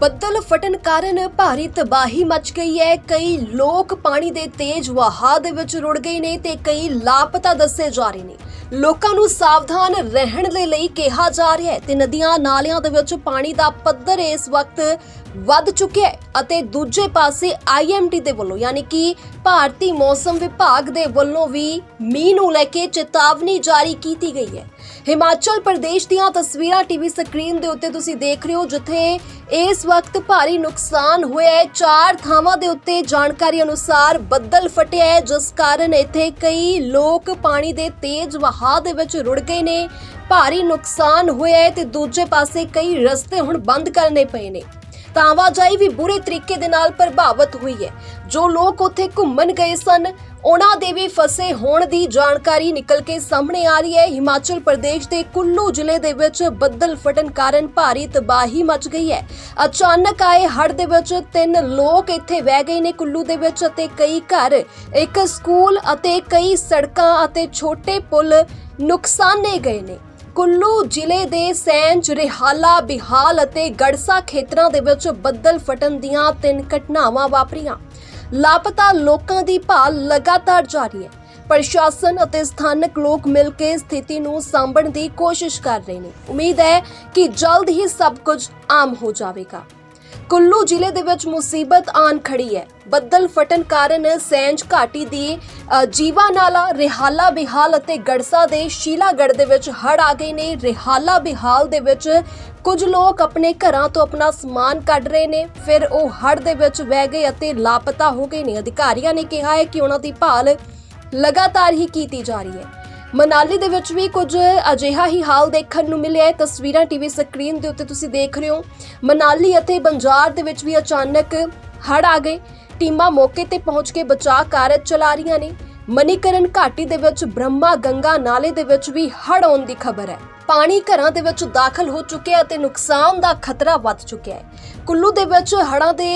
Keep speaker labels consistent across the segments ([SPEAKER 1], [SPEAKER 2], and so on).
[SPEAKER 1] ਬੱਦਲ ਫਟਣ ਕਾਰਨ ਭਾਰੀ ਤਬਾਹੀ ਮਚ ਗਈ ਹੈ। ਕਈ ਲੋਕ ਪਾਣੀ ਦੇ ਤੇਜ਼ ਵਹਾਅ ਦੇ ਵਿੱਚ ਰੁੜ ਗਏ ਨੇ ਤੇ ਕਈ ਲਾਪਤਾ ਦੱਸੇ ਜਾ ਰਹੇ ਨੇ। ਲੋਕਾਂ ਨੂੰ ਸਾਵਧਾਨ ਰਹਿਣ ਦੇ ਲਈ ਕਿਹਾ ਜਾ ਰਿਹਾ ਹੈ ਤੇ ਨਦੀਆਂ ਨਾਲਿਆਂ ਦੇ ਵਿੱਚ ਪਾਣੀ ਦਾ ਪੱਧਰ ਇਸ ਵਕਤ ਵੱਧ ਚੁੱਕਿਆ ਹੈ ਅਤੇ ਦੂਜੇ ਪਾਸੇ ਆਈਐਮਡੀ ਦੇ ਵੱਲੋਂ, ਯਾਨੀ ਕਿ ਭਾਰਤੀ ਮੌਸਮ ਵਿਭਾਗ ਦੇ ਵੱਲੋਂ ਵੀ ਮੀਂਹ ਨੂੰ ਲੈ ਕੇ ਚੇਤਾਵਨੀ ਜਾਰੀ ਕੀਤੀ ਗਈ ਹੈ। ਹਿਮਾਚਲ ਪ੍ਰਦੇਸ਼ ਦੀਆਂ ਤਸਵੀਰਾਂ ਟੀਵੀ ਸਕਰੀਨ ਦੇ ਉੱਤੇ ਤੁਸੀਂ ਦੇਖ ਰਹੇ ਹੋ, ਜਿੱਥੇ ਇਸ ਵਕਤ ਭਾਰੀ ਨੁਕਸਾਨ ਹੋਇਆ ਹੈ। ਚਾਰ ਥਾਵਾਂ ਦੇ ਉੱਤੇ ਜਾਣਕਾਰੀ ਅਨੁਸਾਰ ਬੱਦਲ ਫਟਿਆ ਹੈ, ਜਿਸ ਕਾਰਨ ਇੱਥੇ ਕਈ ਲੋਕ ਪਾਣੀ ਦੇ ਤੇਜ਼ ਵਹਾਅ ਦੇ ਵਿੱਚ ਰੁੜ ਗਏ ਨੇ। ਭਾਰੀ ਨੁਕਸਾਨ ਹੋਇਆ ਹੈ ਤੇ ਦੂਜੇ ਪਾਸੇ ਕਈ ਰਸਤੇ ਹੁਣ ਬੰਦ ਕਰਨੇ ਪਏ ਨੇ। ਤਾਂ ਆਵਾਜਾਈ ਵੀ ਬੁਰੇ ਤਰੀਕੇ ਦੇ ਨਾਲ ਪ੍ਰਭਾਵਿਤ ਹੋਈ ਹੈ। ਜੋ ਲੋਕ ਉੱਥੇ ਘੁੰਮਣ ਗਏ ਸਨ, ਉਹਨਾਂ ਦੇ ਵੀ ਫਸੇ ਹੋਣ ਦੀ ਜਾਣਕਾਰੀ ਨਿਕਲ ਕੇ ਸਾਹਮਣੇ ਆ ਰਹੀ ਹੈ। ਹਿਮਾਚਲ ਪ੍ਰਦੇਸ਼ ਦੇ ਕੁੱਲੂ ਜ਼ਿਲ੍ਹੇ ਦੇ ਵਿੱਚ ਬੱਦਲ ਫਟਣ ਕਾਰਨ ਭਾਰੀ ਤਬਾਹੀ ਮਚ ਗਈ ਹੈ। ਅਚਾਨਕ ਆਏ ਹੜ੍ਹ ਦੇ ਵਿੱਚ ਤਿੰਨ ਲੋਕ ਇੱਥੇ ਵਹਿ ਗਏ ਨੇ ਕੁੱਲੂ ਦੇ ਵਿੱਚ ਅਤੇ ਕਈ ਘਰ, ਇੱਕ ਸਕੂਲ ਅਤੇ ਕਈ ਸੜਕਾਂ ਅਤੇ ਛੋਟੇ ਪੁਲ ਨੁਕਸਾਨੇ ਗਏ ਨੇ। ਕੁੱਲੂ ਜ਼ਿਲ੍ਹੇ ਦੇ ਸੈਂਜ ਰਿਹਾਲਾ, ਬਿਹਾਲ ਅਤੇ ਗੜਸਾ ਖੇਤਰਾਂ ਦੇ ਵਿੱਚ ਬੱਦਲ ਫਟਣ ਦੀਆਂ ਤਿੰਨ ਘਟਨਾਵਾਂ ਵਾਪਰੀਆਂ। ਲਾਪਤਾ ਲੋਕਾਂ ਦੀ ਭਾਲ ਲਗਾਤਾਰ ਜਾਰੀ ਹੈ। ਪ੍ਰਸ਼ਾਸਨ ਅਤੇ ਸਥਾਨਕ ਲੋਕ ਮਿਲ ਕੇ ਸਥਿਤੀ ਨੂੰ ਸਾਂਭਣ ਦੀ ਕੋਸ਼ਿਸ਼ ਕਰ ਰਹੇ ਨੇ। ਉਮੀਦ ਹੈ ਕਿ ਜਲਦ ਹੀ ਸਭ ਕੁਝ ਆਮ ਹੋ ਜਾਵੇਗਾ। ਕੁੱਲੂ ਜ਼ਿਲ੍ਹੇ ਦੇ ਵਿੱਚ ਮੁਸੀਬਤ ਆਨ ਖੜੀ ਹੈ। ਬੱਦਲ ਫਟਣ ਕਾਰਨ ਸੈਂਜ ਘਾਟੀ ਦੀ ਜੀਵਾ ਨਾਲਾ ਰਿਹਾਲਾ ਬਿਹਾਲ ਅਤੇ ਗੜਸਾ ਦੇ ਸ਼ੀਲਾਗੜ ਦੇ ਵਿੱਚ ਹੜ ਆ ਗਏ ਨੇ। ਰਿਹਾਲਾ ਬਿਹਾਲ ਦੇ ਵਿੱਚ ਕੁਝ ਲੋਕ ਆਪਣੇ ਘਰਾਂ ਤੋਂ ਆਪਣਾ ਸਮਾਨ ਕੱਢ ਰਹੇ ਨੇ। ਫਿਰ ਉਹ ਹੜ ਦੇ ਵਿੱਚ ਵਹਿ ਗਏ ਅਤੇ ਲਾਪਤਾ ਹੋ ਗਏ ਨੇ। ਅਧਿਕਾਰੀਆਂ ਨੇ ਕਿਹਾ ਹੈ ਕਿ ਉਹਨਾਂ ਦੀ ਭਾਲ ਲਗਾਤਾਰ ਹੀ ਕੀਤੀ ਜਾ ਰਹੀ ਹੈ। ਮਨਾਲੀ ਦੇ ਵਿੱਚ ਵੀ ਕੁਝ ਅਜਿਹਾ ਹੀ ਹਾਲ ਦੇਖਣ ਨੂੰ ਮਿਲਿਆ ਹੈ। ਤਸਵੀਰਾਂ ਟੀਵੀ ਸਕਰੀਨ ਦੇ ਉੱਤੇ ਤੁਸੀਂ ਦੇਖ ਰਹੇ ਹੋ। ਮਨਾਲੀ ਅਤੇ ਬੰਜਾਰ ਦੇ ਵਿੱਚ ਵੀ ਅਚਾਨਕ ਹੜ੍ਹ ਆ ਗਏ। ਟੀਮਾਂ ਮੌਕੇ ਤੇ ਪਹੁੰਚ ਕੇ ਬਚਾਅ ਕਾਰਜ ਚਲਾ ਰਹੀਆਂ ਨੇ। ਮਨੀਕਰਨ ਘਾਟੀ ਦੇ ਵਿੱਚ ਬ੍ਰਹਮਾ ਗੰਗਾ ਨਾਲੇ ਦੇ ਵਿੱਚ ਵੀ ਹੜ੍ਹ ਆਉਣ ਦੀ ਖਬਰ ਹੈ। ਪਾਣੀ ਘਰਾਂ ਦੇ ਵਿੱਚ ਦਾਖਲ ਹੋ ਚੁੱਕਿਆ ਅਤੇ ਨੁਕਸਾਨ ਦਾ ਖਤਰਾ ਵੱਧ ਚੁੱਕਿਆ ਹੈ। ਕੁੱਲੂ ਦੇ ਵਿੱਚ ਹੜ੍ਹਾਂ ਦੇ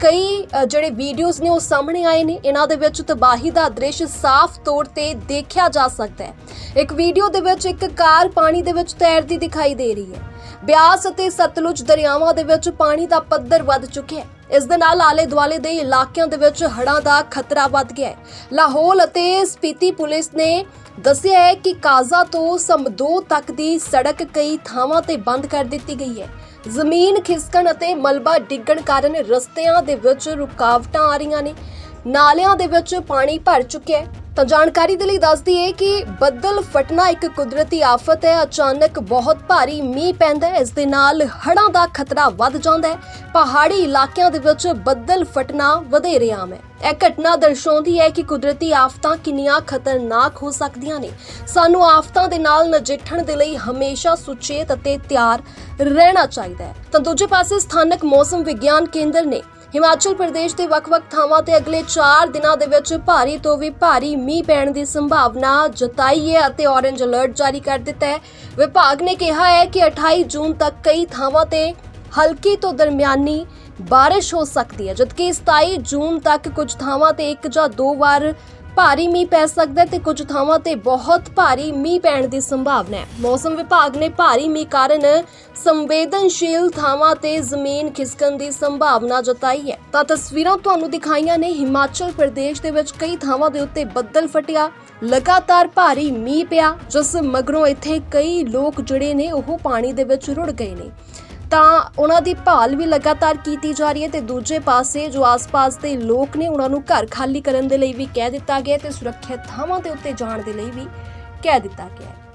[SPEAKER 1] ਕਈ ਜਿਹੜੇ ਵੀਡੀਓਜ਼ ਨੇ ਉਹ ਸਾਹਮਣੇ ਆਏ ਨੇ। ਇਹਨਾਂ ਦੇ ਵਿੱਚ ਤਬਾਹੀ ਦਾ ਦ੍ਰਿਸ਼ ਸਾਫ਼ ਤੌਰ ਤੇ ਦੇਖਿਆ ਜਾ ਸਕਦਾ ਹੈ। ਇੱਕ ਵੀਡੀਓ ਦੇ ਵਿੱਚ ਇੱਕ ਕਾਰ ਪਾਣੀ ਦੇ ਵਿੱਚ ਤੈਰਦੀ ਦਿਖਾਈ ਦੇ ਰਹੀ ਹੈ। ਬਿਆਸ ਅਤੇ ਸਤਲੁਜ ਦਰਿਆਵਾਂ ਦੇ ਵਿੱਚ ਪਾਣੀ ਦਾ ਪੱਧਰ ਵੱਧ ਚੁੱਕਿਆ ਹੈ। ਇਸ ਦੇ ਨਾਲ ਆਲੇ ਦੁਆਲੇ ਦੇ ਇਲਾਕਿਆਂ ਦੇ ਵਿੱਚ ਹੜ੍ਹਾਂ ਦਾ ਖਤਰਾ ਵੱਧ ਗਿਆ ਹੈ। ਲਾਹੌਲ ਅਤੇ ਸਪੀਤੀ ਪੁਲਿਸ ਨੇ ਦੱਸਿਆ ਹੈ ਕਿ ਕਾਜ਼ਾ ਤੋਂ ਸਮਦੋ ਤੱਕ ਦੀ ਸੜਕ ਕਈ ਥਾਵਾਂ ਤੇ ਬੰਦ ਕਰ ਦਿੱਤੀ ਗਈ ਹੈ। ਜ਼ਮੀਨ ਖਿਸਕਣ ਅਤੇ ਮਲਬਾ ਡਿੱਗਣ ਕਾਰਨ ਰਸਤਿਆਂ ਦੇ ਵਿੱਚ ਰੁਕਾਵਟਾਂ ਆ ਰਹੀਆਂ ਨੇ। ਨਾਲਿਆਂ ਦੇ ਵਿੱਚ ਪਾਣੀ ਭਰ ਚੁੱਕਿਆ ਹੈ। ਤਾਂ ਜਾਣਕਾਰੀ ਦੇ ਲਈ ਦੱਸਦੀ ਹੈ ਕਿ ਬੱਦਲ ਫਟਣਾ ਇੱਕ ਕੁਦਰਤੀ ਆਫਤ ਹੈ। ਅਚਾਨਕ ਬਹੁਤ ਭਾਰੀ ਮੀਂਹ ਪੈਂਦਾ ਹੈ। ਇਸ ਦੇ ਨਾਲ ਹੜ੍ਹਾਂ ਦਾ ਖਤਰਾ ਵੱਧ ਜਾਂਦਾ ਹੈ। ਪਹਾੜੀ ਇਲਾਕਿਆਂ ਦੇ ਵਿੱਚ ਬੱਦਲ ਫਟਣਾ ਵਧੇਰੇ ਆਮ ਹੈ। ਇਹ ਘਟਨਾ ਦਰਸਾਉਂਦੀ ਹੈ ਕਿ ਕੁਦਰਤੀ ਆਫਤਾਂ ਕਿੰਨੀਆਂ ਖਤਰਨਾਕ ਹੋ ਸਕਦੀਆਂ ਨੇ। ਸਾਨੂੰ ਆਫਤਾਂ ਦੇ ਨਾਲ ਨਜਿੱਠਣ ਦੇ ਲਈ ਹਮੇਸ਼ਾ ਸੁਚੇਤ ਅਤੇ ਤਿਆਰ ਰਹਿਣਾ ਚਾਹੀਦਾ ਹੈ। ਤਾਂ ਦੂਜੇ ਪਾਸੇ ਸਥਾਨਕ ਮੌਸਮ ਵਿਗਿਆਨ ਕੇਂਦਰ ਨੇ ਹਿਮਾਚਲ ਪ੍ਰਦੇਸ਼ ਦੇ ਵੱਖ-ਵੱਖ ਥਾਵਾਂ ਤੇ ਅਗਲੇ 4 ਦਿਨਾਂ ਦੇ ਵਿੱਚ ਭਾਰੀ ਤੋਂ ਵੀ ਭਾਰੀ ਮੀਂਹ ਪੈਣ ਦੀ ਸੰਭਾਵਨਾ ਜਤਾਈ ਹੈ ਅਤੇ ਔਰੇਂਜ ਅਲਰਟ ਜਾਰੀ ਕਰ ਦਿੱਤਾ ਹੈ। ਵਿਭਾਗ ਨੇ ਕਿਹਾ ਹੈ ਕਿ 28 ਜੂਨ ਤੱਕ ਕਈ ਥਾਵਾਂ ਤੇ ਹਲਕੀ ਤੋਂ ਦਰਮਿਆਨੀ ਬਾਰਿਸ਼ ਹੋ ਸਕਦੀ ਹੈ, ਜਦਕਿ 27 ਜੂਨ ਤੱਕ ਕੁਝ ਥਾਵਾਂ ਤੇ ਇੱਕ ਜਾਂ ਦੋ ਵਾਰ ਭਾਰੀ ਮੀਂਹ ਪੈ ਸਕਦਾ ਹੈ ਤੇ ਕੁਝ ਥਾਵਾਂ ਤੇ ਬਹੁਤ ਭਾਰੀ ਮੀਂਹ ਪੈਣ ਦੀ ਸੰਭਾਵਨਾ ਹੈ। ਮੌਸਮ ਵਿਭਾਗ ਨੇ ਭਾਰੀ ਮੀਂਹ ਕਾਰਨ ਸੰਵੇਦਨਸ਼ੀਲ ਥਾਵਾਂ ਤੇ ਜ਼ਮੀਨ ਖਿਸਕਣ ਦੀ ਸੰਭਾਵਨਾ ਜਤਾਈ ਹੈ। ਤਾਂ ਤਸਵੀਰਾਂ ਤੁਹਾਨੂੰ ਦਿਖਾਈਆਂ ਨੇ। ਹਿਮਾਚਲ ਪ੍ਰਦੇਸ਼ ਦੇ ਵਿੱਚ ਕਈ ਥਾਵਾਂ ਦੇ ਉੱਤੇ ਬੱਦਲ ਫਟਿਆ। ਲਗਾਤਾਰ ਭਾਰੀ ਮੀਂਹ ਪਿਆ, ਜਿਸ ਮਗਰੋਂ ਇੱਥੇ ਕਈ ਲੋਕ ਜਿਹੜੇ ਨੇ ਉਹ ਪਾਣੀ ਦੇ ਵਿੱਚ ਰੁੜ ਗਏ ਨੇ। ਤਾਂ ਉਹਨਾਂ ਦੀ ਭਾਲ ਵੀ ਲਗਾਤਾਰ ਕੀਤੀ ਜਾ ਰਹੀ ਹੈ ਤੇ ਦੂਜੇ ਪਾਸੇ ਜੋ ਆਸ-ਪਾਸ ਦੇ ਲੋਕ ਨੇ ਉਹਨਾਂ ਨੂੰ ਘਰ ਖਾਲੀ ਕਰਨ ਦੇ ਲਈ ਵੀ ਕਹਿ ਦਿੱਤਾ ਗਿਆ ਹੈ ਤੇ ਸੁਰੱਖਿਅਤ ਥਾਵਾਂ ਦੇ ਉੱਤੇ ਜਾਣ ਦੇ ਲਈ ਵੀ ਕਹਿ ਦਿੱਤਾ ਗਿਆ ਹੈ।